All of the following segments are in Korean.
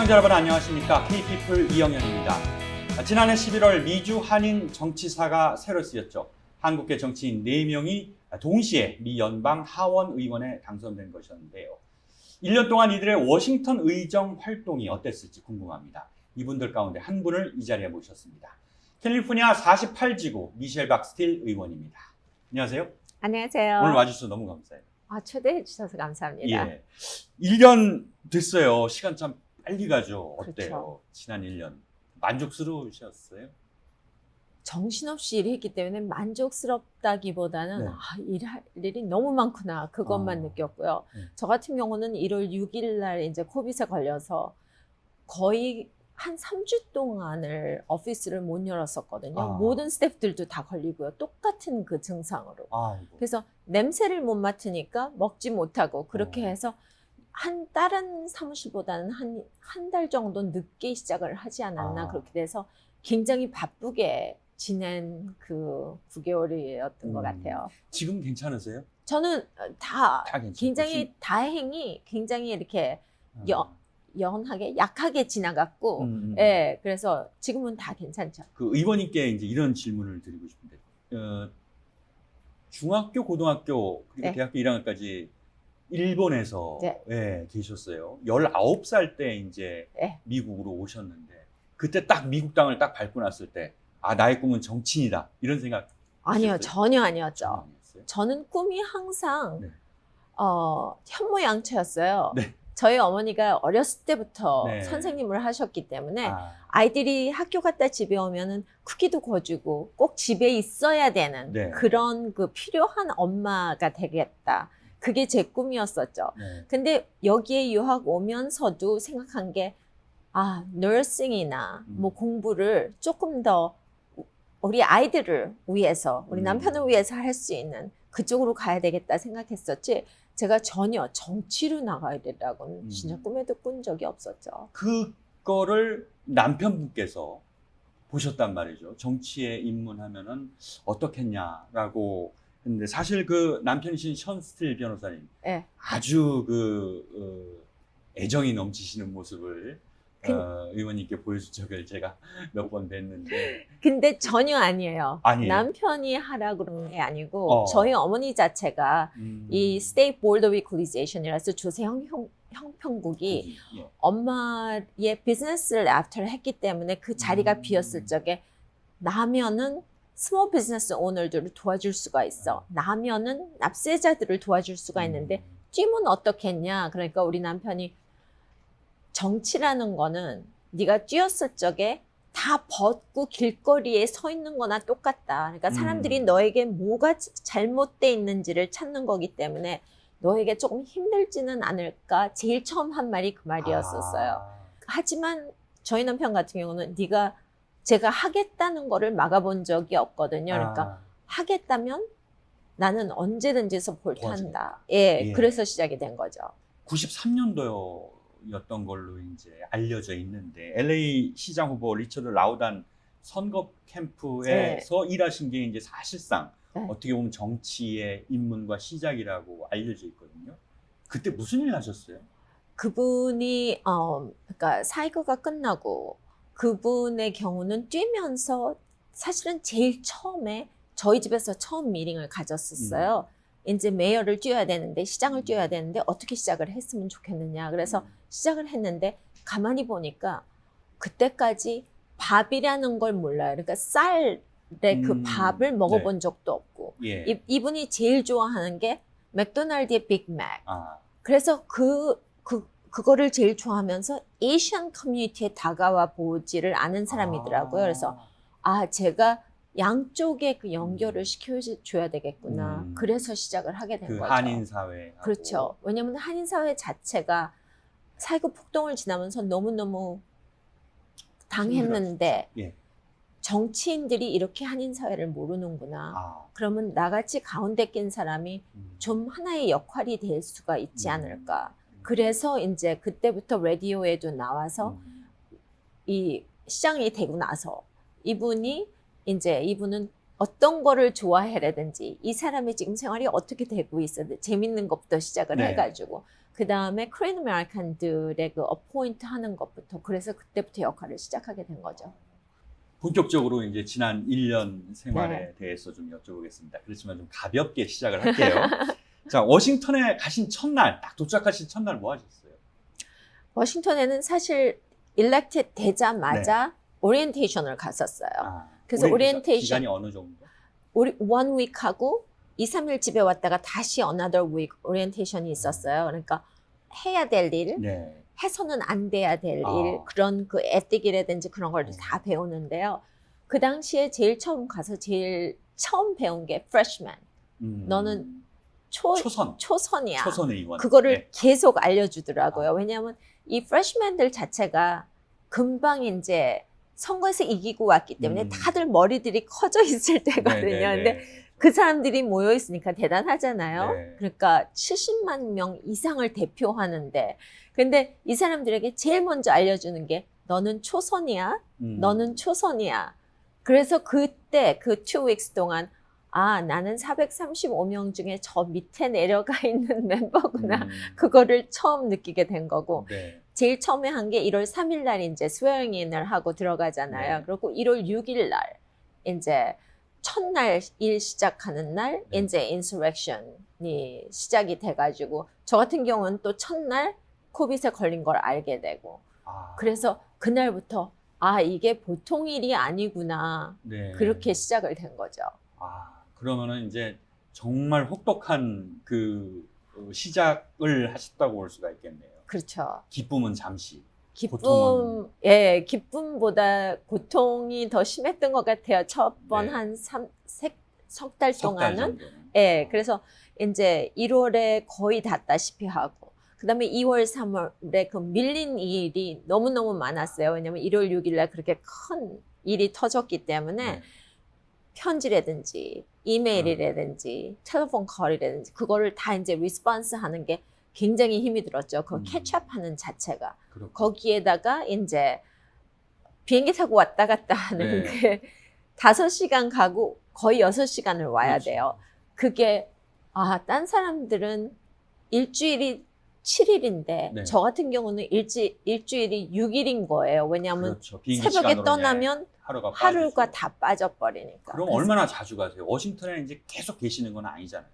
시청자 여러분 안녕하십니까? K피플 이영현입니다. 아, 지난해 11월 미주 한인 정치사가 새로 쓰였죠. 한국계 정치인 4명이 동시에 미 연방 하원 의원에 당선된 것이었는데요. 1년 동안 이들의 워싱턴 의정 활동이 어땠을지 궁금합니다. 이분들 가운데 한 분을 이 자리에 모셨습니다. 캘리포니아 48지구 미셸 박스틸 의원입니다. 안녕하세요. 안녕하세요. 오늘 와주셔서 너무 감사해요. 아, 초대해 주셔서 감사합니다. 예. 1년 됐어요. 시간 참 빨리 가죠. 어때요? 그렇죠. 지난 1년. 만족스러우셨어요? 정신없이 일했기 때문에 만족스럽다기보다는 네. 아, 일할 일이 너무 많구나 그것만 아. 느꼈고요. 네. 저 같은 경우는 1월 6일 날 이제 코빗에 걸려서 거의 한 3주 동안을 오피스를 못 열었었거든요. 아. 모든 스태프들도 다 걸리고요. 똑같은 그 증상으로. 아이고. 그래서 냄새를 못 맡으니까 먹지 못하고 그렇게 어. 해서 한 다른 사무실보다는 한 한 달 정도 늦게 시작을 하지 않았나 아. 그렇게 돼서 굉장히 바쁘게 지낸 그 9개월이었던 것 음. 같아요. 지금 괜찮으세요? 저는 다다 괜찮고. 굉장히 다행히 굉장히 이렇게 음. 여- 연하게 약하게 지나갔고, 음, 음. 예, 그래서 지금은 다 괜찮죠. 그 의원님께 이제 이런 질문을 드리고 싶은데. 어, 중학교, 고등학교, 그리고 네. 대학교 1학년까지 일본에서 네. 예, 계셨어요. 19살 때 이제 네. 미국으로 오셨는데 그때 딱 미국 땅을 딱 밟고 났을 때 아, 나의 꿈은 정치인이다. 이런 생각 아니요, 하셨어요? 전혀 아니었죠. 아니었어요? 저는 꿈이 항상 네. 어, 현모양처였어요. 네. 저희 어머니가 어렸을 때부터 네. 선생님을 하셨기 때문에 아, 아이들이 학교 갔다 집에 오면은 쿠키도 거주고 꼭 집에 있어야 되는 네. 그런 그 필요한 엄마가 되겠다. 그게 제 꿈이었었죠. 네. 근데 여기에 유학 오면서도 생각한 게 아, 너싱이나 음. 뭐 공부를 조금 더 우리 아이들을 위해서, 우리 음. 남편을 위해서 할 수 있는 그쪽으로 가야 되겠다 생각했었지. 제가 전혀 정치로 나가야 되라고는 음. 진짜 꿈에도 꾼 적이 없었죠. 그거를 남편분께서 보셨단 말이죠. 정치에 입문하면은 어떻겠냐라고 했는데 사실 그 남편이신 션 스틸 변호사님 예. 아주 그 어, 애정이 넘치시는 모습을 그- 어, 의원님께 보여준 적을 제가 몇 번 뵀는데 근데 전혀 아니에요. 아니에요? 남편이 하라 그러는 게 아니고 어. 저희 어머니 자체가 음, 이 State Board of Equalization이라서 조세 형, 형, 형평국이 예. 엄마의 비즈니스를 애프터를 했기 때문에 그 자리가 음. 비었을 적에 나면은 스몰 비즈니스 오너들을 도와줄 수가 있어. 나면은 납세자들을 도와줄 수가 있는데 음, 뛰면 어떻겠냐. 그러니까 우리 남편이 정치라는 거는 네가 뛰었을 적에 다 벗고 길거리에 서 있는 거나 똑같다. 그러니까 사람들이 음. 너에게 뭐가 잘못돼 있는지를 찾는 거기 때문에 너에게 조금 힘들지는 않을까. 제일 처음 한 말이 그 말이었었어요. 아, 하지만 저희 남편 같은 경우는 네가 제가 하겠다는 거를 막아본 적이 없거든요. 그러니까 아, 하겠다면 나는 언제든지 서포트 도와주겠다. 한다. 예, 예. 그래서 시작이 된 거죠. 93년도였던 걸로 이제 알려져 있는데 LA 시장 후보 리처드 라우단 선거 캠프에서 일하신 게 이제 사실상 네. 어떻게 보면 정치의 입문과 시작이라고 알려져 있거든요. 그때 무슨 일 하셨어요? 그분이 어 그러니까 사이거가 끝나고 그분의 경우는 뛰면서 사실은 제일 처음에 저희 집에서 처음 미팅을 가졌었어요. 이제 메이어를 뛰어야 되는데 시장을 뛰어야 되는데 어떻게 시작을 했으면 좋겠느냐. 그래서 시작을 했는데 가만히 보니까 그때까지 밥이라는 걸 몰라요. 그러니까 쌀의 그 음, 밥을 먹어본 적도 없고 예. 이, 이분이 제일 좋아하는 게 맥도날드의 빅맥. 아, 그래서 그, 그, 그거를 제일 좋아하면서 에이션 커뮤니티에 다가와 보지를 않은 사람이더라고요. 그래서, 아, 제가 양쪽에 그 연결을 시켜줘야 되겠구나. 음. 그래서 시작을 하게 된 그 거죠. 한인 사회 그렇죠. 왜냐면 한인 사회 자체가 사회급 폭동을 지나면서 너무 너무 당했는데, 예. 정치인들이 이렇게 한인 사회를 모르는구나. 아, 그러면 나같이 가운데 낀 사람이 음. 좀 하나의 역할이 될 수가 있지 음. 않을까. 그래서 이제 그때부터 라디오에도 나와서 음. 이 시장이 되고 나서 이분이 이제 이분은 어떤 거를 좋아해라든지 이 사람의 지금 생활이 어떻게 되고 있어 재밌는 것부터 시작을 네. 해가지고 그 다음에 코리안 아메리칸들의 그 어포인트 하는 것부터 그래서 그때부터 역할을 시작하게 된 거죠. 본격적으로 이제 지난 1년 생활에 네. 대해서 좀 여쭤보겠습니다. 그렇지만 좀 가볍게 시작을 할게요. 자, 워싱턴에 가신 첫날, 딱 도착하신 첫날 뭐 하셨어요? 워싱턴에는 사실 일렉트 되자마자 오리엔테이션을 갔었어요. 아, 그래서 오리엔테이션- 기간이 어느 정도? 우리 원 위크 하고 2, 3일 집에 왔다가 다시 another week 오리엔테이션이 있었어요. 그러니까 해야 될 일, 네. 해서는 안 돼야 될 일, 아. 그런 그 에틱이라든지 그런 걸 다 배우는데요. 그 당시에 제일 처음 가서 제일 처음 배운 게 freshman. 음, 너는 초, 초선, 초선이야. 초선 의원. 그거를 네. 계속 알려주더라고요. 아. 왜냐하면 이 freshman들 자체가 금방 이제 선거에서 이기고 왔기 때문에 음. 다들 머리들이 커져 있을 때거든요. 네, 네, 근데 네. 그 사람들이 모여 있으니까 대단하잖아요. 네. 그러니까 70만 명 이상을 대표하는데 근데 이 사람들에게 제일 먼저 알려주는 게 너는 초선이야. 음. 너는 초선이야. 그래서 그때 그 two weeks 동안 아 나는 435명 중에 저 밑에 내려가 있는 멤버구나. 음. 그거를 처음 느끼게 된 거고 네. 제일 처음에 한 게 1월 3일 날 이제 스웨어인을 하고 들어가잖아요. 네. 그리고 1월 6일 날 이제 첫날 일 시작하는 날 네. 이제 인서렉션이 시작이 돼 가지고 저 같은 경우는 또 첫날 코빗에 걸린 걸 알게 되고 아, 그래서 그날부터 아 이게 보통 일이 아니구나 네. 그렇게 시작을 된 거죠. 아, 그러면은 이제 정말 혹독한 그 어, 시작을 하셨다고 볼 수가 있겠네요. 그렇죠. 기쁨은 잠시. 기쁨, 고통은- 예, 기쁨보다 고통이 더 심했던 것 같아요. 첫 번 네. 한 삼, 석달석달 동안은. 예, 그래서 이제 1월에 거의 닿다시피 하고, 그 다음에 2월, 3월에 그 밀린 일이 너무너무 많았어요. 왜냐면 1월 6일날 그렇게 큰 일이 터졌기 때문에 네. 편지라든지 이메일이라든지 텔레폰 컬이라든지 그거를 다 이제 리스폰스 하는 게 굉장히 힘이 들었죠. 그 음. 캐치업하는 자체가. 그렇고. 거기에다가 이제 비행기 타고 왔다 갔다 하는 네. 그 다섯 시간 가고 거의 여섯 시간을 와야 그렇죠. 돼요. 그게 아, 딴 사람들은 일주일이 7일인데 네. 저 같은 경우는 일지, 일주일이 6일인 거예요. 왜냐하면 그렇죠. 새벽에 떠나면 하루가 하루가 빠지죠. 다 빠져버리니까. 그럼 얼마나 자주 가세요? 워싱턴에 이제 계속 계시는 건 아니잖아요.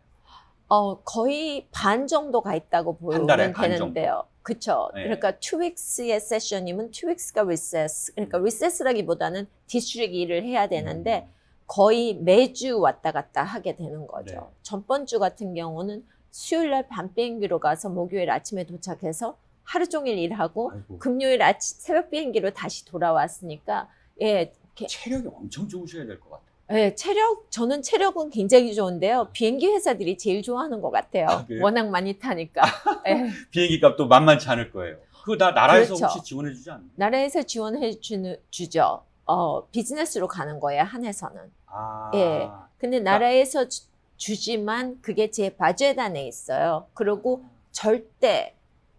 어, 거의 반 정도 가 있다고 보면 달에 반 되는데요. 그쵸. 네. 그러니까 two weeks의 세션이면 two weeks가 recess. 그러니까 recess라기보다는 디스트릭 일을 해야 되는데 음. 거의 매주 왔다 갔다 하게 되는 거죠. 네. 전번 주 같은 경우는 수요일 날 밤 비행기로 가서 목요일 아침에 도착해서 하루 종일 일하고 아이고, 금요일 아침 새벽 비행기로 다시 돌아왔으니까 예, 이렇게 체력이 엄청 좋으셔야 될 것 같아요. 예, 체력 저는 체력은 굉장히 좋은데요. 비행기 회사들이 제일 좋아하는 것 같아요. 아? 워낙 많이 타니까. 예. 비행기 값도 만만치 않을 거예요. 그거 다 나라에서 그렇죠. 혹시 지원해 주지 않나요? 나라에서 지원해 주는 주죠. 어, 비즈니스로 가는 거예요, 한해서는. 아, 예. 근데 나라에서 주, 주지만 그게 제 바젯 안에 있어요. 그리고 절대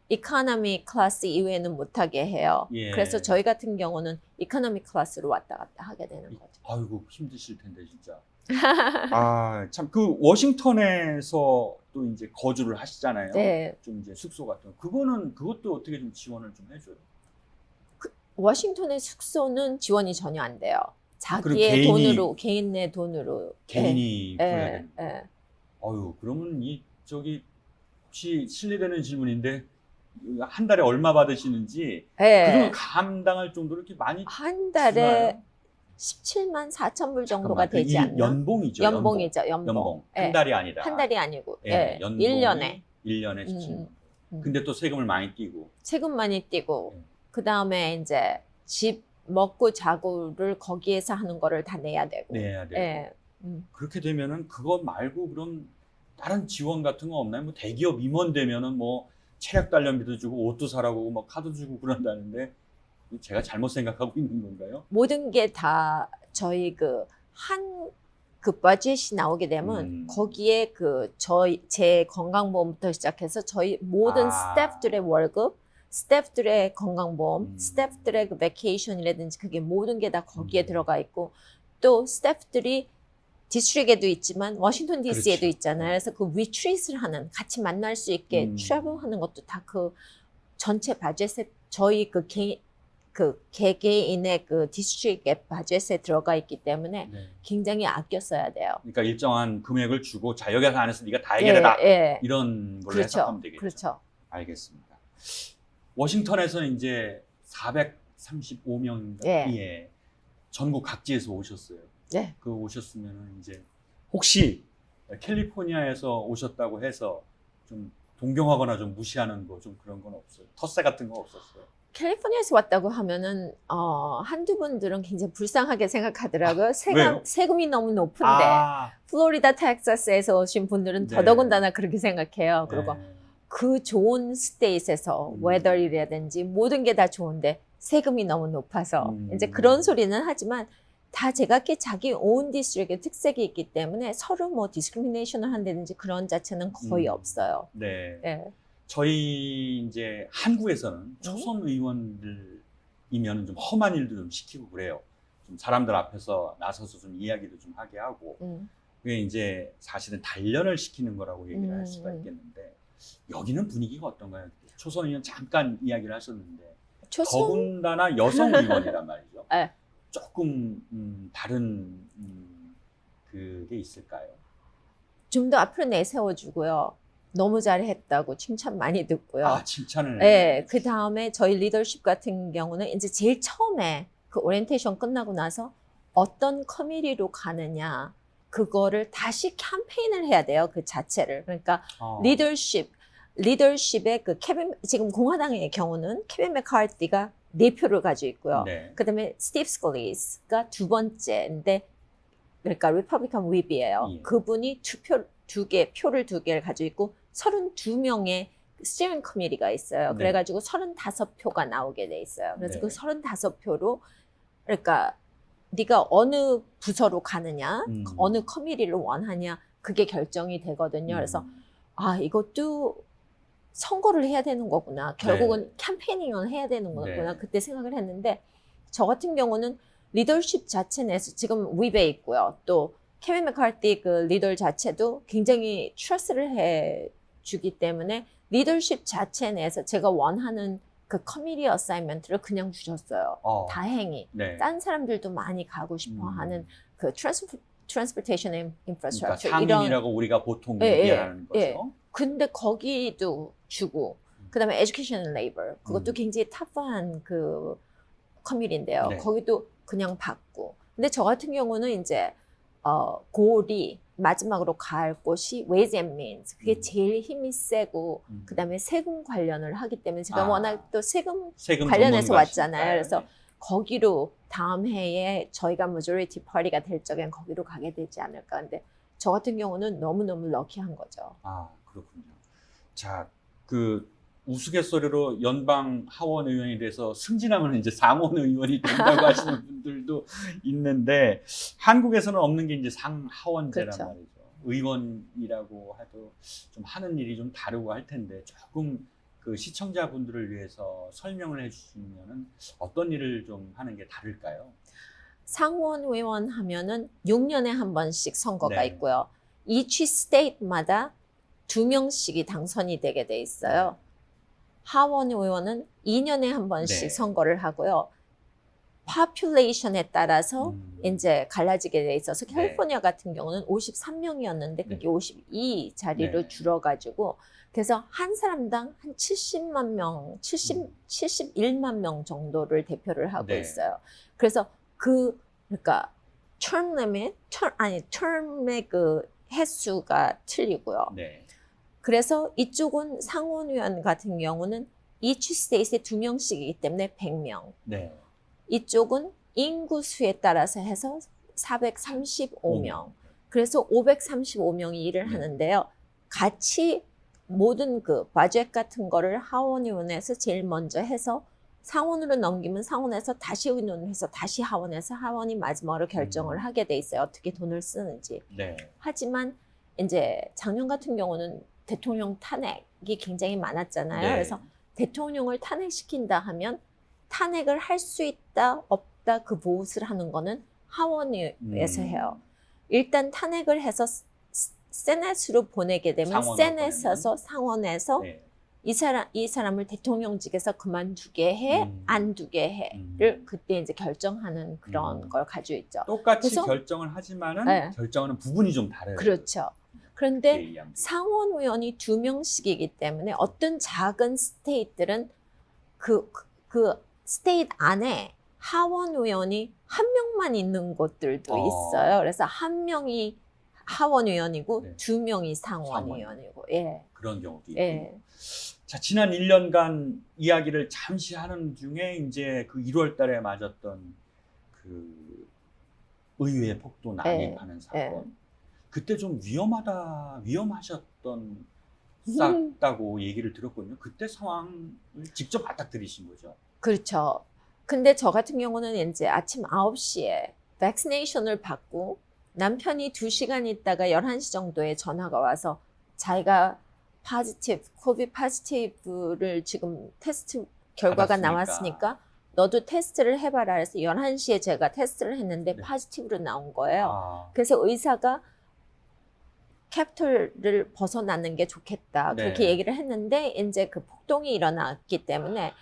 이코노미 클래스 이외에는 못하게 해요. 예. 그래서 저희 같은 경우는 이코노미 클래스로 왔다 갔다 하게 되는 거죠. 아이고 힘드실 텐데 진짜. 아, 참 그 워싱턴에서 또 이제 거주를 하시잖아요. 네. 좀 이제 숙소 같은 거. 그거는 그것도 어떻게 좀 지원을 좀 해줘요. 워싱턴의 숙소는 지원이 전혀 안 돼요. 그리고 자기의 개인이- 돈으로 개인 내 돈으로 개인이 예, 예, 되는. 예. 아유, 그러면 이 저기 혹시 실례되는 질문인데 한 달에 얼마 받으시는지 예. 그걸 감당할 정도로 이렇게 많이 한 달에 주나요? 17만 4천 불 정도가 잠깐만, 되지 이 않나? 연봉이죠. 연봉이죠, 연봉. 연봉. 예. 한 달이 아니다. 한 달이 아니고, 예, 예, 연봉이 1년에 1년에 17만. 음, 음. 근데 또 세금을 많이 띄고. 세금 많이 떼고, 예. 그 다음에 이제 집 먹고 자고를 거기에서 하는 거를 다 내야 되고. 내야 되고. 예. 음. 그렇게 되면은 그거 말고 그럼 다른 지원 같은 거 없나요? 뭐 대기업 임원 되면은 뭐 체력 단련비도 주고 옷도 사라고 뭐 카드 주고 그런다는데 제가 잘못 생각하고 있는 건가요? 모든 게 다 저희 그한 그 버젯이 나오게 되면 음. 거기에 그 저희 제 건강보험부터 시작해서 저희 모든 아. 스태프들의 월급, 스태프들의 건강보험, 음. 스태프들의 그 베케이션이라든지 그게 모든 게 다 거기에 음. 들어가 있고 또 스태프들이 디스트릭에도 있지만 워싱턴 DC에도 그렇죠. 있잖아요. 그래서 그 리트릿을 하는 같이 만날 수 있게 음. 트래블하는 것도 다 그 전체 바젯에 저희 그 개, 그 개개인의 그 디스트릭의 바젯에 들어가 있기 때문에 네. 굉장히 아껴 써야 돼요. 그러니까 일정한 금액을 주고 자 여기 안에서 네가 다 해결해라 예, 예. 이런 걸로 그렇죠. 해석하면 되겠죠. 그렇죠. 알겠습니다. 워싱턴에서는 이제 435명인가 예. 예. 전국 각지에서 오셨어요. 네. 그 오셨으면은 이제 혹시 캘리포니아에서 오셨다고 해서 좀 동경하거나 좀 무시하는 거 좀 그런 건 없어요. 텃세 같은 거 없었어요. 캘리포니아에서 왔다고 하면은 어, 한두 분들은 굉장히 불쌍하게 생각하더라고요. 왜요? 세금 세금이 너무 높은데 아, 플로리다, 텍사스에서 오신 분들은 네. 더더군다나 그렇게 생각해요. 그리고 네. 그 좋은 스테이트에서 음. 웨더이라든지 모든 게 다 좋은데 세금이 너무 높아서 음. 이제 그런 소리는 하지만 다 제각기 자기 온 디스트릭의 특색이 있기 때문에 서로 뭐 디스크리미네이션을 한다든지 그런 자체는 거의 음. 없어요. 네. 예. 저희 이제 한국에서는 초선 의원들이면 좀 험한 일도 좀 시키고 그래요. 좀 사람들 앞에서 나서서 좀 이야기도 좀 하게 하고 음. 그게 이제 사실은 단련을 시키는 거라고 얘기를 할 음, 수가 음. 있겠는데 여기는 분위기가 어떤가요? 초선 의원 잠깐 이야기를 하셨는데 초선 더군다나 여성 의원이란 말이죠. 네. 조금 음, 다른 음, 그게 있을까요? 좀 더 앞으로 내세워주고요. 너무 잘했다고 칭찬 많이 듣고요. 아 칭찬을. 네, 그 다음에 저희 리더십 같은 경우는 이제 제일 처음에 그 오리엔테이션 끝나고 나서 어떤 커뮤니티로 가느냐 그거를 다시 캠페인을 해야 돼요 그 자체를 그러니까 어. 리더십 리더십의 그 케빈 지금 공화당의 경우는 케빈 맥카티가 네 표를 가지고 있고요. 네. 그다음에 스티브 스콜리스가 두 번째인데 그러니까 리퍼블리칸 윕이에요. 예. 그분이 투표 두 개 표를 두 개를 가지고 있고 32명의 스티어링 커미티가 있어요. 네. 그래가지고 35표가 나오게 돼 있어요. 그래서 네. 그 35표로 그러니까 네가 어느 부서로 가느냐, 음. 어느 커미티를 원하냐 그게 결정이 되거든요. 그래서 음. 아 이것도 선거를 해야 되는 거구나. 결국은 캠페이닝을 해야 되는 거구나. 네. 그때 생각을 했는데 저 같은 경우는 리더십 자체 내에서 지금 웹에 있고요. 또 케빈 맥카티 그 리더 자체도 굉장히 트러스를 해 주기 때문에 리더십 자체 내에서 제가 원하는 그 커미디 어사이먼트를 그냥 주셨어요. 어. 다행히 네. 딴 사람들도 많이 가고 싶어 음. 하는 그 트랜스 트랜스포 테이션 그러니까 인프라스트럭처 이런 우리가 보통 예, 얘기하는 예, 거죠. 근데 거기도 주고 그다음에 education and labor 그것도 음. 굉장히 터프한 그 커뮤니인데요. 네. 거기도 그냥 받고. 근데 저 같은 경우는 이제 어 고리 마지막으로 갈 곳이 ways and means 그게 음. 제일 힘이 세고 음. 그다음에 세금 관련을 하기 때문에 제가 아. 워낙 또 세금 세금 관련해서. 왔잖아요. 그래서 거기로 다음 해에 저희가 majority party가 될 적엔 거기로 가게 되지 않을까. 근데 저 같은 경우는 너무너무 럭키한 거죠. 아 그렇군요. 자, 그 우스갯소리로 연방 하원 의원이 돼서 승진하면 이제 상원 의원이 된다고 하시는 분들도 있는데 한국에서는 없는 게 이제 상하원제란 그렇죠. 말이죠. 의원이라고 해도 좀 하는 일이 좀 다르고 할 텐데 조금 그 시청자분들을 위해서 설명을 해주시면은 어떤 일을 좀 하는 게 다를까요? 상원 의원 하면은 6년에 한 번씩 선거가 네. 있고요. each state마다 두 명씩이 당선이 되게 돼 있어요. 하원 의원은 2년에 한 번씩 네. 선거를 하고요. Population에 따라서 음. 이제 갈라지게 돼 있어서 네. 캘리포니아 같은 경우는 53명이었는데 그게 네. 52 자리로 네. 줄어가지고 그래서 한 사람당 한 70만 명, 70, 음. 71만 명 정도를 대표를 하고 네. 있어요. 그래서 그 그러니까 term limit, term, 아니 term의 그 횟수가 틀리고요. 네. 그래서 이쪽은 상원의원 같은 경우는 each state에 두 명씩이기 때문에 100명. 네. 이쪽은 인구수에 따라서 해서 435명. 그래서 535명이 일을 네. 하는데요. 같이 모든 그 바젯 같은 거를 하원의원에서 제일 먼저 해서 상원으로 넘기면 상원에서 다시 의논해서 다시 하원에서 하원이 마지막으로 결정을 음. 하게 돼 있어요. 어떻게 돈을 쓰는지. 네. 하지만 이제 작년 같은 경우는 대통령 탄핵이 굉장히 많았잖아요. 네. 그래서 대통령을 탄핵시킨다 하면 탄핵을 할 수 있다 없다 그 보웃을 하는 거는 하원에서 음. 해요. 일단 탄핵을 해서 세넷으로 보내게 되면 세넷에서 상원에서 네. 이 사람 이 사람을 대통령직에서 그만두게 해, 음. 안 두게 해를 그때 이제 결정하는 그런 음. 걸 가지고 있죠. 똑같이 그래서- 결정을 하지만은 네. 결정하는 부분이 좀 다르요. 그렇죠. 그런데 네. 상원 의원이 두 명씩이기 때문에 어떤 작은 스테이트들은 그, 그, 그 스테이트 안에 하원 의원이 한 명만 있는 곳들도 어. 있어요. 그래서 한 명이 하원 의원이고 네. 두 명이 상원, 상원. 의원이고, 예, 그런 경우도 있고. 예, 자, 지난 1년간 이야기를 잠시 하는 중에 이제 그 1월 달에 맞았던 그 의회 폭도 네, 난입하는 사건. 그때 좀 위험하다, 위험하셨던 쌌다고 얘기를 들었거든요. 그때 상황을 직접 맞닥뜨리신 거죠. 그렇죠. 근데 저 같은 경우는 이제 아침 9시에 백시네이션을 받고 남편이 2시간 있다가 11시 정도에 전화가 와서 자기가 파지티브, 코비드 파지티브를 지금 테스트 결과가 받았으니까. 나왔으니까 너도 테스트를 해봐라 해서 11시에 제가 테스트를 했는데 네. 파지티브로 나온 거예요. 아, 그래서 의사가 캡슐을 벗어나는 게 좋겠다. 네. 그렇게 얘기를 했는데 이제 그 폭동이 일어났기 때문에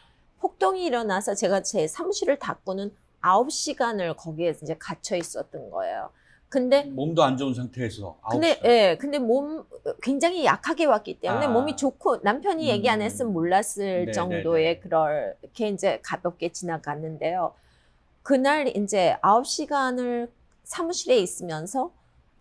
폭동이 일어나서 제가 제 사무실을 닫고는 9시간을 거기에 이제 갇혀 있었던 거예요. 근데 몸도 안 좋은 상태에서 아홉 근데 시간. 예, 근데 몸 굉장히 약하게 왔기 때문에 아. 몸이 좋고 남편이 얘기 안 음. 했으면 몰랐을 네, 정도의 네, 네. 그렇게 이제 가볍게 지나갔는데요. 그날 이제 9시간을 사무실에 있으면서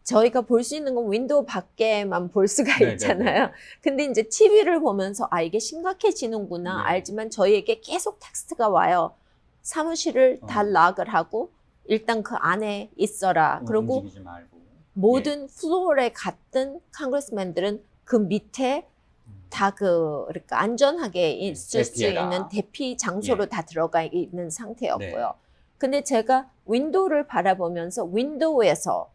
저희가 볼 수 있는 건 윈도우 밖에만 볼 수가 네, 네, 있잖아요. 근데 이제 TV를 보면서 아 이게 심각해지는구나 네. 알지만 저희에게 계속 텍스트가 와요. 사무실을 다 어. 락을 하고 일단 그 안에 있어라. 음, 그리고 움직이지 말고. 모든 플로어에 갔던 컨그레스맨들은 그 밑에 음. 다그 그러니까 안전하게 있을 수 대피해라. 있는 대피 장소로 예. 다 들어가 있는 상태였고요. 네. 근데 제가 윈도우를 바라보면서 윈도우에서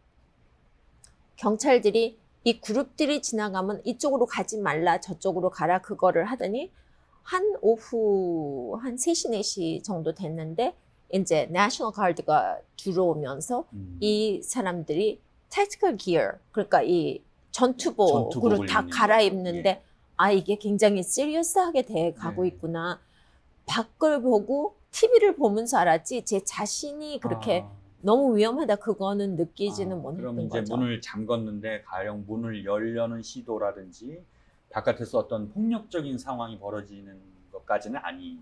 경찰들이 이 그룹들이 지나가면 이쪽으로 가지 말라 저쪽으로 가라 그거를 하더니 한 오후 한 3시 4시 정도 됐는데 이제 내셔널 가드가 들어오면서 음. 이 사람들이 tactical gear 그러니까 이 전투복으로 다 입는 갈아입는데 거죠. 아 이게 굉장히 시리어스하게 돼 가고 네. 있구나 밖을 보고 TV를 보면서 알았지 제 자신이 그렇게 아. 너무 위험하다 그거는 느끼지는 아, 못했던 그럼 이제 거죠. 문을 잠궜는데 가령 문을 열려는 시도라든지 바깥에서 어떤 폭력적인 상황이 벌어지는 것까지는 아니거든요.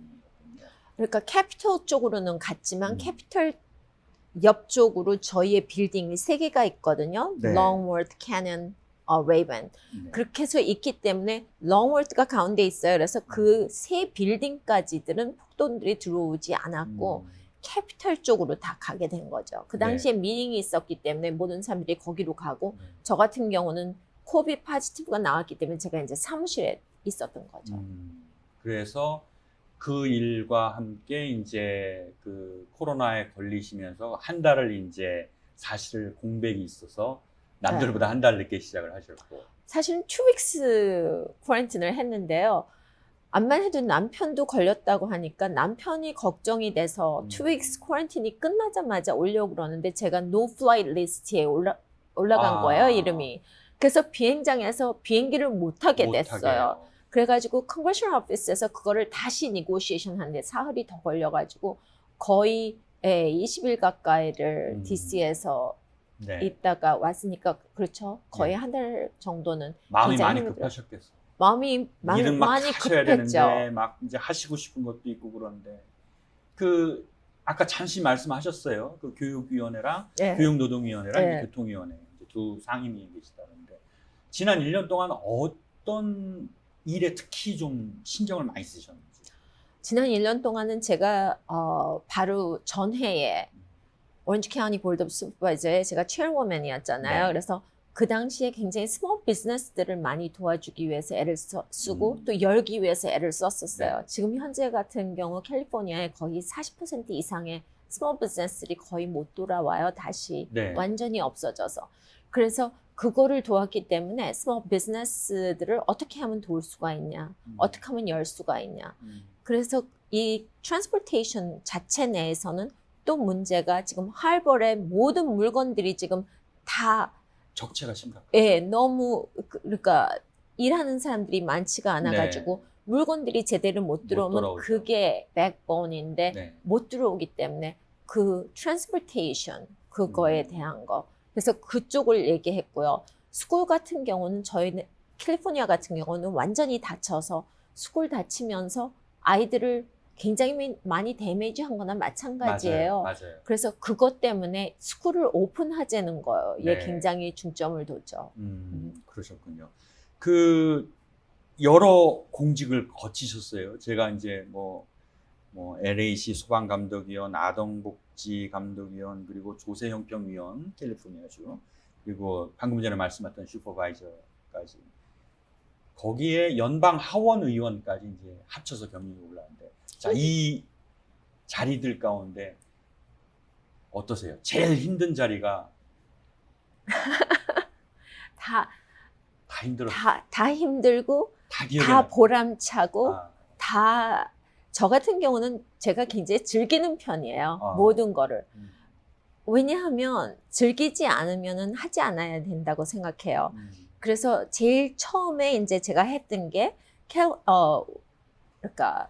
그러니까 캐피털 쪽으로는 갔지만 음. 캐피털 옆쪽으로 저희의 빌딩이 세 개가 있거든요. 네. Longworth, Cannon, 어, Raven. 네. 그렇게 해서 있기 때문에 롱월드가 가운데 있어요. 그래서 그 세 빌딩까지들은 폭동들이 들어오지 않았고 음. 캐피털 쪽으로 다 가게 된 거죠. 그 네. 당시에 미팅이 있었기 때문에 모든 사람들이 거기로 가고 네. 저 같은 경우는 코비 파지티브가 나왔기 때문에 제가 이제 사무실에 있었던 거죠. 음, 그래서 그 일과 함께 이제 그 코로나에 걸리시면서 한 달을 이제 사실 공백이 있어서 남들보다 네. 한달 늦게 시작을 하셨고. 사실은 투윅스 쿼런틴을 했는데요. 암만 해도 남편도 걸렸다고 하니까 남편이 걱정이 돼서 음. 투윅스 쿼런틴이 끝나자마자 오려고 그러는데 제가 no flight 리스트에 올라, 올라간 아. 거예요, 이름이. 그래서 비행장에서 비행기를 못 타게 못하게 됐어요. 해요. 그래가지고 컨버션 오피스에서 그거를 다시 니고시에이션 하는데 사흘이 더 걸려가지고 거의 예, 20일 가까이를 음. DC에서 네. 있다가 왔으니까 그렇죠. 거의 네. 한달 정도는 마음이 많이 힘들어요. 급하셨겠어. 마음이 마, 일은 막 많이 하셔야 급했죠. 되는데 막 이제 하시고 싶은 것도 있고 그런데 그 아까 잠시 말씀하셨어요. 그 교육위원회랑 예. 교육노동위원회랑 네. 이제 교통위원회 두 상임위 계시다는데 지난 1년 동안 어떤 일에 특히 좀 신경을 많이 쓰셨는지. 지난 1년 동안은 제가 어, 바로 전해에 오렌지 보드 오브 슈퍼바이저에 제가 체어워맨이었잖아요. 네. 그래서 그 당시에 굉장히 스몰 비즈니스들을 많이 도와주기 위해서 애를 써, 쓰고 음. 또 열기 위해서 애를 썼었어요. 네. 지금 현재 같은 경우 캘리포니아에 거의 40% 이상의 스몰 비즈니스들이 거의 못 돌아와요. 다시 네. 완전히 없어져서. 그래서 그거를 도왔기 때문에 스몰 비즈니스들을 어떻게 하면 도울 수가 있냐, 음. 어떻게 하면 열 수가 있냐. 음. 그래서 이 트랜스포테이션 자체 내에서는 또 문제가 지금 할벌의 모든 물건들이 지금 다 적체가 심각. 예, 너무 그- 그러니까 일하는 사람들이 많지가 않아가지고 물건들이 제대로 못못 들어오면 돌아오죠. 그게 백본인데 네. 못 들어오기 때문에 그 트랜스포테이션 그거에 음. 대한 거 그래서 그쪽을 얘기했고요. 스쿨 같은 경우는 저희는 캘리포니아 같은 경우는 완전히 다쳐서 스쿨 다치면서 아이들을 굉장히 많이 데미지한 거나 마찬가지예요. 맞아요. 맞아요. 그래서 그것 때문에 스쿨을 오픈하자는 거에 네. 굉장히 중점을 뒀죠. 음, 그러셨군요. 그 여러 공직을 거치셨어요. 제가 이제 뭐, 뭐 LA시 소방감독위원, 아동복지 감독위원, 그리고 조세형평위원, 캘리포니아주, 그리고 방금 전에 말씀하셨던 슈퍼바이저까지. 거기에 연방 하원 의원까지 이제 합쳐서 경력이 올라왔는데, 자, 이 자리들 가운데 어떠세요? 제일 힘든 자리가 다, 다 힘들었어요. 다, 다 힘들고, 다 기억이 다 나요. 보람차고, 아, 다, 저 같은 경우는 제가 굉장히 즐기는 편이에요. 아. 모든 거를. 음, 왜냐하면 즐기지 않으면 하지 않아야 된다고 생각해요. 음, 그래서 제일 처음에 이제 제가 했던 게, 캘, 어, 그러니까,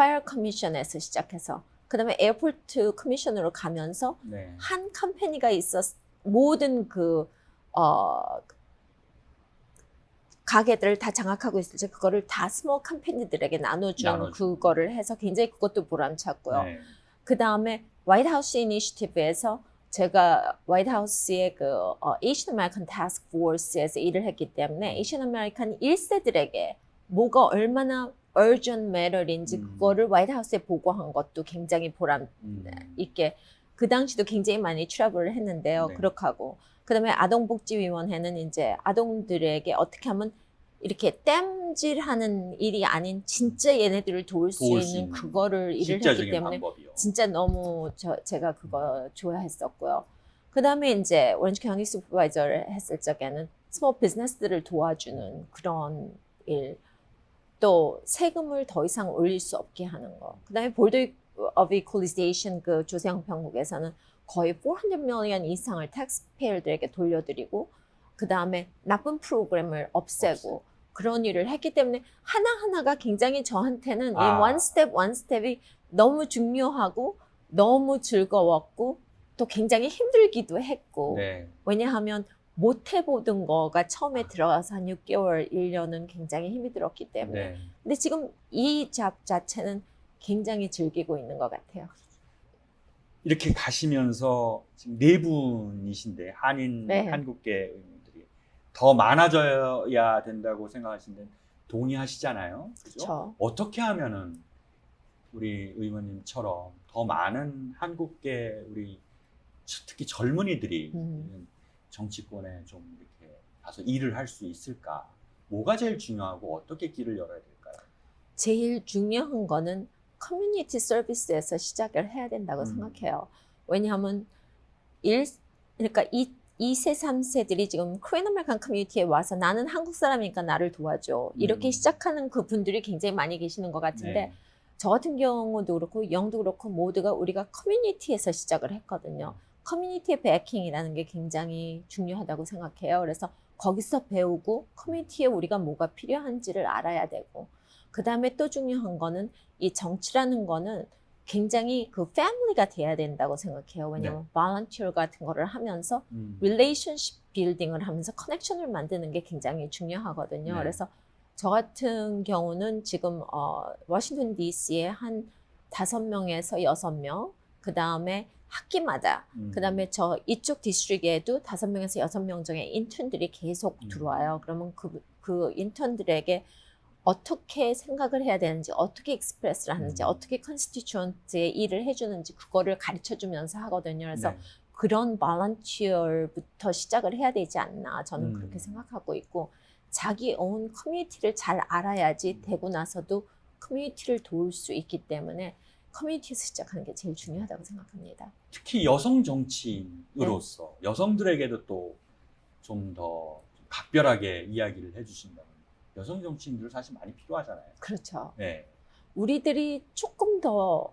파이어 커미션에서 시작해서, 그 다음에 에어포트 커미션으로 가면서 네. 한 컴퍼니가 있었, 모든 그, 어, 가게들을 다 장악하고 있을 때 그거를 다 스몰 컴퍼니들에게 나눠준 나눠주고. 그거를 해서 굉장히 그것도 보람찼고요. 네. 그 다음에 화이트하우스 이니시티브에서 제가 화이트하우스의 그 어, Asian American Task Force에서 일을 했기 때문에 Asian American 1세들에게 뭐가 얼마나 urgent matter인지 음. 그거를 화이트하우스에 보고한 것도 굉장히 보람 음, 있게 그 당시도 굉장히 많이 트러블을 했는데요. 네. 그렇게 하고 그다음에 아동복지위원회는 이제 아동들에게 어떻게 하면 이렇게 땜질하는 일이 아닌 진짜 얘네들을 도울 수 도울 수 있는 있는 그거를 일을 했기 때문에 방법이요. 진짜 너무 저, 제가 그거 좋아했었고요. 그 다음에 이제 오렌지 카운티 슈퍼바이저를 했을 적에는 스몰 비즈니스들을 도와주는 그런 일, 또 세금을 더 이상 올릴 수 없게 하는 거. 그 다음에 볼더 of equalization 그 조세형 평국에서는 거의 400 million 이상을 텍스페이어들에게 돌려드리고 그 다음에 나쁜 프로그램을 없애고 없애고. 그런 일을 했기 때문에 하나하나가 굉장히 저한테는 아. 이 원 스텝 원 스텝이 너무 중요하고 너무 즐거웠고 또 굉장히 힘들기도 했고 네. 왜냐하면 못 해보던 거가 처음에 들어가서 한 6개월, 1년은 굉장히 힘이 들었기 때문에 네. 근데 지금 이 잡 자체는 굉장히 즐기고 있는 것 같아요. 이렇게 가시면서 지금 네 분이신데 한인 네. 한국계 의원들이 더 많아져야 된다고 생각하시는데 동의하시잖아요. 그렇죠. 어떻게 하면은 우리 의원님처럼 더 많은 한국계 우리 특히 젊은이들이 음. 정치권에 좀 이렇게 가서 일을 할 수 있을까? 뭐가 제일 중요하고 어떻게 길을 열어야 될까요? 제일 중요한 거는 커뮤니티 서비스에서 시작을 해야 된다고 음. 생각해요. 왜냐하면 일 그러니까 이 2세, 3세들이 지금 코리안 아메리칸 커뮤니티에 와서 나는 한국 사람이니까 나를 도와줘. 이렇게 음. 시작하는 그 분들이 굉장히 많이 계시는 것 같은데 네. 저 같은 경우도 그렇고 영도 그렇고 모두가 우리가 커뮤니티에서 시작을 했거든요. 커뮤니티의 베킹이라는 게 굉장히 중요하다고 생각해요. 그래서 거기서 배우고 커뮤니티에 우리가 뭐가 필요한지를 알아야 되고 그 다음에 또 중요한 거는 이 정치라는 거는 굉장히 그 패밀리가 돼야 된다고 생각해요. 왜냐면 volunteer 같은 거를 하면서 음. 릴레이션십 빌딩을 하면서 커넥션을 만드는 게 굉장히 중요하거든요. 네. 그래서 저 같은 경우는 지금 어, 워싱턴 DC에 한 다섯 명에서 여섯 명, 그 다음에 학기마다, 음. 그 다음에 저 이쪽 디스트릭에도 다섯 명에서 여섯 명 중에 인턴들이 계속 음. 들어와요. 그러면 그, 그 인턴들에게 어떻게 생각을 해야 되는지, 어떻게 익스프레스를 하는지, 음. 어떻게 컨스티튜언트의 일을 해주는지 그거를 가르쳐 주면서 하거든요. 그래서 네. 그런 발런티어부터 시작을 해야 되지 않나 저는 음. 그렇게 생각하고 있고 자기 온 커뮤니티를 잘 알아야지 음. 되고 나서도 커뮤니티를 도울 수 있기 때문에 커뮤니티에서 시작하는 게 제일 중요하다고 생각합니다. 특히 여성 정치인으로서 여성들에게도 또 좀 더 각별하게 이야기를 해주신다면 여성 정치인들 사실 많이 필요하잖아요. 그렇죠. 네. 우리들이 조금 더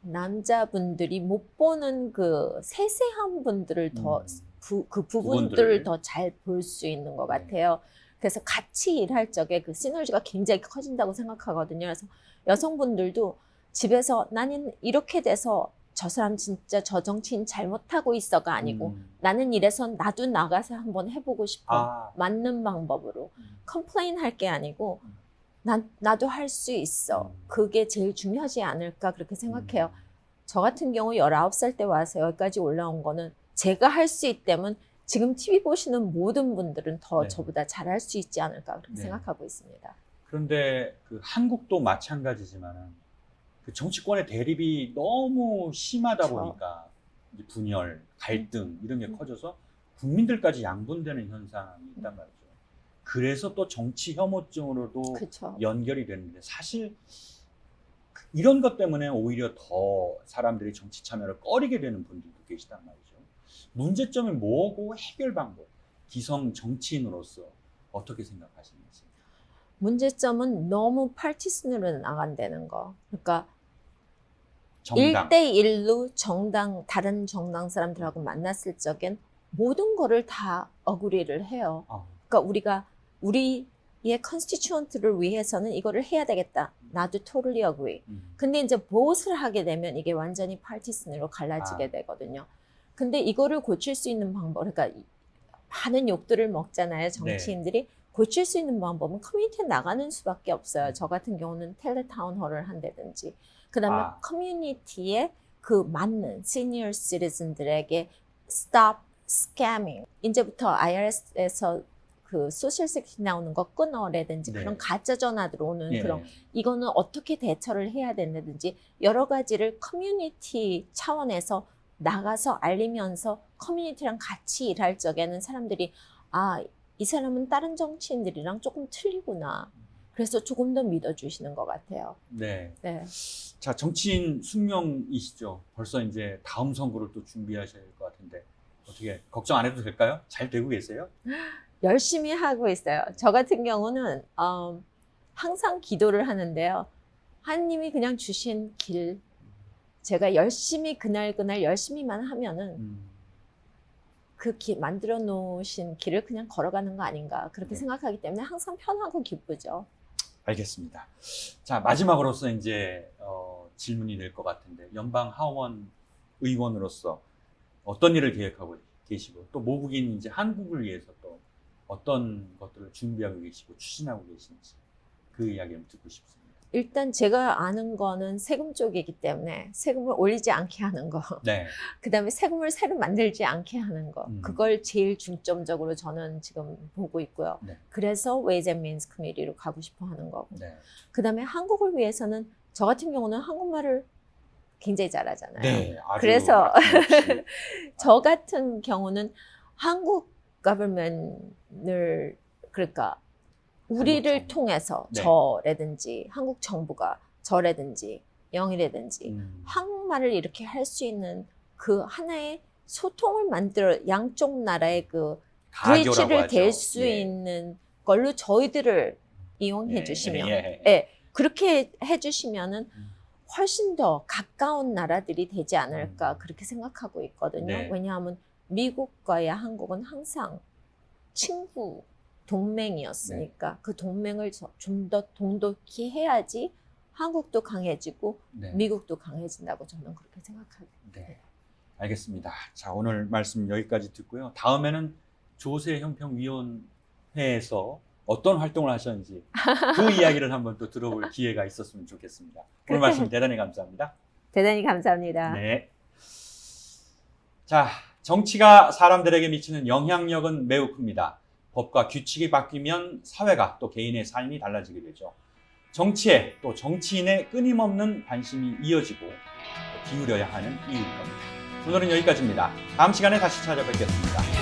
남자분들이 못 보는 그 세세한 분들을 더 음. 부, 그 부분들을. 부분들을 더 잘 볼 수 있는 것 네. 같아요. 그래서 같이 일할 적에 그 시너지가 굉장히 커진다고 생각하거든요. 그래서 여성분들도 집에서 나는 이렇게 돼서 저 사람 진짜 저 정치인 잘못하고 있어가 아니고 음. 나는 이래서 나도 나가서 한번 해보고 싶어. 아, 맞는 방법으로. 음. 컴플레인 할 게 아니고 음. 난 나도 할 수 있어. 음. 그게 제일 중요하지 않을까 그렇게 생각해요. 음. 저 같은 경우 19살 때 와서 여기까지 올라온 거는 제가 할 수 있다면 지금 TV 보시는 모든 분들은 더 네. 저보다 잘할 수 있지 않을까 그렇게 네. 생각하고 있습니다. 그런데 그 한국도 마찬가지지만은 그 정치권의 대립이 너무 심하다 그렇죠. 보니까 이제 분열, 갈등 이런 게 음. 커져서 국민들까지 양분되는 현상이 있단 음. 말이죠. 그래서 또 정치 혐오증으로도 그렇죠. 연결이 되는데 사실 그 이런 것 때문에 오히려 더 사람들이 정치 참여를 꺼리게 되는 분들도 계시단 말이죠. 문제점이 뭐고 해결 방법, 기성 정치인으로서 어떻게 생각하시는지. 문제점은 너무 파티슨으로 나간다는 거. 그러니까 정당. 1대1로 정당, 다른 정당 사람들하고 만났을 적엔 모든 거를 다 어그리를 해요. 어, 그러니까 우리가 우리의 컨스티튜언트를 위해서는 이거를 해야 되겠다. 나도 totally agree. 음. 근데 이제 무엇을 하게 되면 이게 완전히 파티슨으로 갈라지게 아. 되거든요. 근데 이거를 고칠 수 있는 방법, 그러니까 이- 많은 욕들을 먹잖아요, 정치인들이. 고칠 수 있는 방법은 커뮤니티에 나가는 수밖에 없어요. 저 같은 경우는 텔레타운홀을 한다든지, 그 다음에 아. 커뮤니티에 그 맞는 시니어 시리즌들에게 stop scamming. 이제부터 IRS에서 그 소셜 세큐리티 나오는 거 끊어라든지 네. 그런 가짜 전화 들어오는 예. 그런 이거는 어떻게 대처를 해야 된다든지 여러 가지를 커뮤니티 차원에서 나가서 알리면서 커뮤니티랑 같이 일할 적에는 사람들이 아, 이 사람은 다른 정치인들이랑 조금 틀리구나. 그래서 조금 더 믿어주시는 것 같아요. 네. 네. 자, 정치인 숙명이시죠. 벌써 이제 다음 선거를 또 준비하셔야 될 것 같은데 어떻게 걱정 안 해도 될까요? 잘 되고 계세요? 열심히 하고 있어요. 저 같은 경우는 음, 항상 기도를 하는데요. 하나님이 그냥 주신 길, 제가 열심히 그날 그날 열심히만 하면은 음. 그 길, 만들어 놓으신 길을 그냥 걸어가는 거 아닌가 그렇게 네. 생각하기 때문에 항상 편하고 기쁘죠. 알겠습니다. 자, 마지막으로서 이제 어, 질문이 될 것 같은데 연방 하원 의원으로서 어떤 일을 계획하고 계시고 또 모국인 이제 한국을 위해서 또 어떤 것들을 준비하고 계시고 추진하고 계신지 그 이야기를 듣고 싶습니다. 일단 제가 아는 거는 세금 쪽이기 때문에 세금을 올리지 않게 하는 거, 네. 그 다음에 세금을 새로 만들지 않게 하는 거, 음. 그걸 제일 중점적으로 저는 지금 보고 있고요. 네. 그래서 Ways and Means Committee로 가고 싶어 하는 거고. 네. 그 다음에 한국을 위해서는 저 같은 경우는 한국말을 굉장히 잘하잖아요. 네. 그래서. 저 같은 경우는 한국 government을 그러니까 우리를. 통해서 네. 저라든지 한국 정부가 저라든지 영이라든지 음. 한국말을 이렇게 할 수 있는 그 하나의 소통을 만들어 양쪽 나라의 그 브릿지를 하죠. 댈수 예. 있는 걸로 저희들을 이용해 예, 주시면 예, 예, 예. 그렇게 해 주시면은 음. 훨씬 더 가까운 나라들이 되지 않을까 음. 그렇게 생각하고 있거든요. 네. 왜냐하면 미국과의 한국은 항상 친구 동맹이었으니까 네. 그 동맹을 좀 더 돈독히 해야지 한국도 강해지고 네. 미국도 강해진다고 저는 그렇게 생각합니다. 네. 알겠습니다. 자, 오늘 말씀 여기까지 듣고요. 다음에는 조세 형평 위원회에서 어떤 활동을 하셨는지 그 이야기를 한번 또 들어볼 기회가 있었으면 좋겠습니다. 오늘 말씀 대단히 감사합니다. 대단히 감사합니다. 네. 자, 정치가 사람들에게 미치는 영향력은 매우 큽니다. 법과 규칙이 바뀌면 사회가 또 개인의 삶이 달라지게 되죠. 정치에 또 정치인의 끊임없는 관심이 이어지고 또 기울여야 하는 이유일 겁니다. 오늘은 여기까지입니다. 다음 시간에 다시 찾아뵙겠습니다.